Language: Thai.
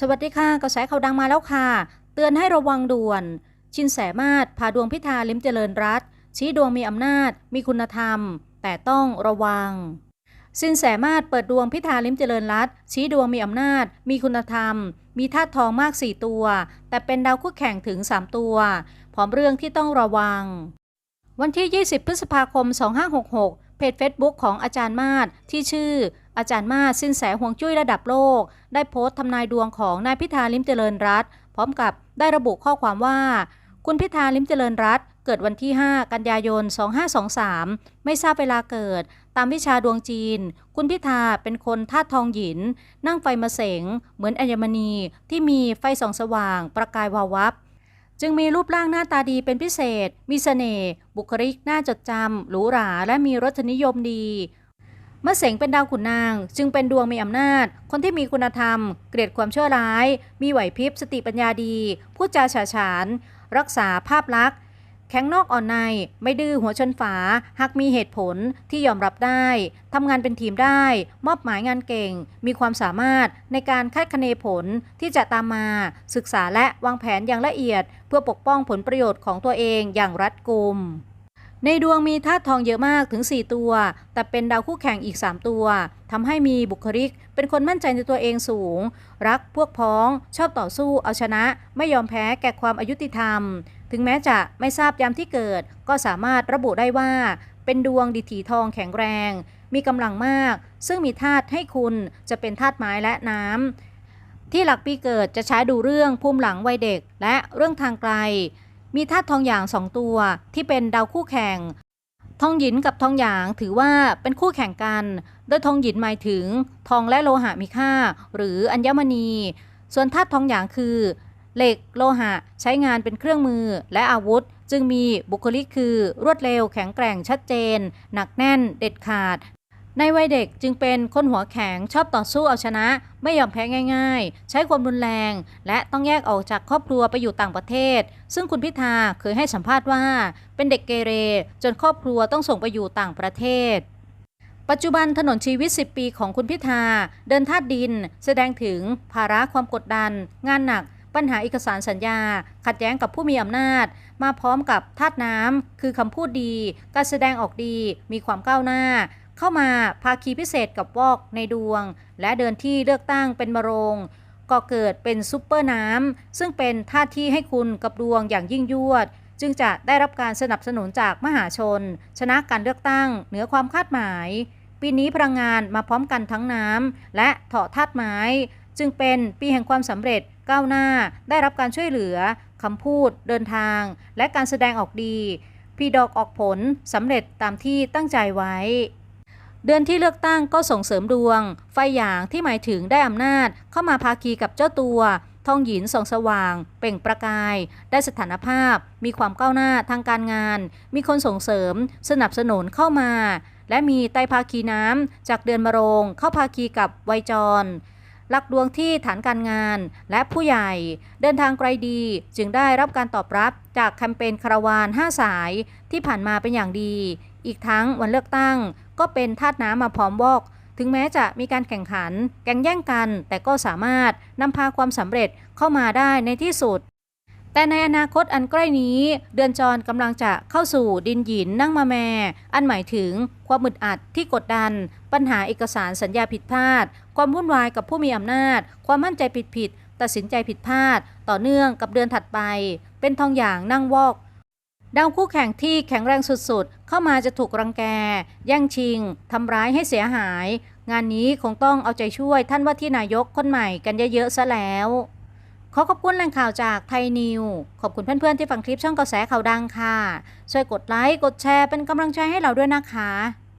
สวัสดีค่ะกระแสข่าวดังมาแล้วค่ะ เตือนให้ระวังด่วน ชินแสมาศพาดวงพิธาลิมเจริญรัตชี้ดวงมีอำนาจ มีคุณธรรม แต่ต้องระวัง สินแสมาศเปิดดวงพิธาลิมเจริญรัตชี้ดวงมีอำนาจ มีคุณธรรม มีธาตุทองมาก 4 ตัว แต่เป็นดาวคู่แข่งถึง 3 ตัว พร้อมเรื่องที่ต้องระวัง วันที่ 20 พฤษภาคม 2566 เพจ Facebook ของอาจารย์มาศที่ชื่อ อาจารย์มาสินแสห่วงจุ้ยระดับโลก ได้โพสต์ทำนายดวงของนายพิธาลิมเจริญรัตพร้อมกับได้ระบุข้อความว่า คุณพิธาลิมเจริญรัตเกิดวันที่ 5 กันยายน 2523 ไม่ทราบเวลาเกิด ตามวิชาดวงจีน คุณพิธาเป็นคนธาตุทองหยิน นั่งไฟมาเสง เหมือนอัญมณีที่มีไฟส่องสว่าง ประกายวาววับจึงมีรูปร่างหน้าตาดีเป็นพิเศษ มีเสน่ห์ บุคลิกน่าจดจำ หรูหรา และมีรสนิยมดี มะเสงเป็นดาวขุนนาง จึงเป็นดวงมีอำนาจ คนที่มีคุณธรรม เกลียดความชั่วร้าย มีไหวพริบสติปัญญาดีพูดจาฉาฉาน รักษาภาพลักษณ์ แข็งนอกอ่อนใน ไม่ดื้อหัวชนฝา หากมีเหตุผลที่ยอมรับได้ทำงานเป็นทีมได้ มอบหมายงานเก่ง มีความสามารถในการคาดคะเนผลที่จะตามมา ศึกษาและวางแผนอย่างละเอียด เพื่อปกป้องผลประโยชน์ของตัวเองอย่างรัดกุม ในดวงมีธาตุทองเยอะมากถึง 4 ตัว แต่เป็นดาวคู่แข่งอีก 3 ตัวทำให้มีบุคลิก เป็นคนมั่นใจในตัวเองสูง รักพวกพ้อง ชอบต่อสู้ เอาชนะ ไม่ยอมแพ้แก่ความอายุติธรรม ถึงแม้จะไม่ทราบยามที่เกิด ก็สามารถระบุได้ว่า เป็นดวงดิถีทองแข็งแรง มีกำลังมาก ซึ่งมีธาตุให้คุณจะเป็นธาตุไม้และน้ำที่หลักปีเกิดจะใช้ดูเรื่องภูมิหลังวัยเด็ก และเรื่องทางไกล มีธาตุทองหยางสองตัวที่เป็นดาวคู่แข่ง ทองหยินกับทองหยางถือว่าเป็นคู่แข่งกัน โดยทองหยินหมายถึง ทองและโลหะมีค่า หรืออัญมณี ส่วนธาตุทองหยางคือ เหล็กโลหะใช้งานเป็นเครื่องมือและอาวุธ จึงมีบุคลิกคือรวดเร็วแข็งแกร่งชัดเจน หนักแน่น เด็ดขาด ในวัยเด็กจึงเป็นคนหัวแข็งชอบต่อสู้เอาชนะ ไม่ยอมแพ้ง่าย ๆ ใช้ความรุนแรง และต้องแยกออกจากครอบครัวไปอยู่ต่างประเทศ ซึ่งคุณพิธาเคยให้สัมภาษณ์ว่า เป็นเด็กเกเร จนครอบครัวต้องส่งไปอยู่ต่างประเทศ ปัจจุบันถนนชีวิต 10 ปีของคุณพิธา เดินธาดิน แสดงถึงภาระความกดดัน งานหนัก ปัญหาเอกสารสัญญา ขัดแย้งกับผู้มีอำนาจ มาพร้อมกับธาตุน้ำคือคำพูดดี การแสดงออกดี มีความก้าวหน้า เข้ามาภาคีพิเศษกับวอกในดวง และเดินที่เลือกตั้งเป็นมะโรงก็เกิดเป็นซุปเปอร์น้ำซึ่งเป็นท่าที่ให้คุณกับดวงอย่างยิ่งยวด จึงจะได้รับการสนับสนุนจากมหาชน ชนะการเลือกตั้งเหนือความคาดหมาย ปีนี้พลังงานมาพร้อมกันทั้งน้ำและเถาะธาตุไม้ จึงเป็นปีแห่งความสำเร็จก้าวหน้า ได้รับการช่วยเหลือคำพูด เดินทาง และการแสดงออกดีพีดอกออกผลสำเร็จตามที่ตั้งใจไว้ เดือนที่เลือกตั้งก็ส่งเสริมดวง ไฟหยางที่หมายถึงได้อำนาจ เข้ามาพาคีกับเจ้าตัว ทองหยินส่องสว่าง เปล่งประกาย ได้สถานภาพ มีความก้าวหน้าทางการงาน มีคนส่งเสริม สนับสนุนเข้ามา และมีไตรภาคีน้ำจากเดือนมะโรง เข้าภาคีกับไวยจรหลักดวงที่ฐานการงานและผู้ใหญ่ เดินทางไกลดีจึงได้รับการตอบรับจากแคมเปญคาราวาน 5 สายที่ผ่านมาเป็นอย่างดี อีกทั้งวันเลือกตั้ง ก็เป็นธาตุน้ำมาพร้อมวอก ถึงแม้จะมีการแข่งขัน แข่งแย่งกัน แต่ก็สามารถนำพาความสำเร็จเข้ามาได้ในที่สุด แต่ในอนาคตอันใกล้นี้ เดือนจรกำลังจะเข้าสู่ดินหยินนั่งมาแม่ อันหมายถึงความมึดอัดที่กดดัน ปัญหาเอกสารสัญญาผิดพลาด ความวุ่นวายกับผู้มีอำนาจ ความมั่นใจผิดผิดตัดสินใจผิดพลาด ต่อเนื่องกับเดือนถัดไป เป็นทองอย่างนั่งวอก ดาวคู่แข่งที่แข็งแรงสุดๆ เข้ามาจะถูกรังแก แย่งชิง ทำร้ายให้เสียหาย งานนี้คงต้องเอาใจช่วยท่านว่าที่นายกคนใหม่กันเยอะๆซะแล้ว ขอขอบคุณแหล่งข่าวจากไทยนิว ขอบคุณเพื่อนๆที่ฟังคลิปช่องกระแสข่าวดังค่ะ ช่วยกดไลค์ กดแชร์เป็นกำลังใจให้เราด้วยนะคะ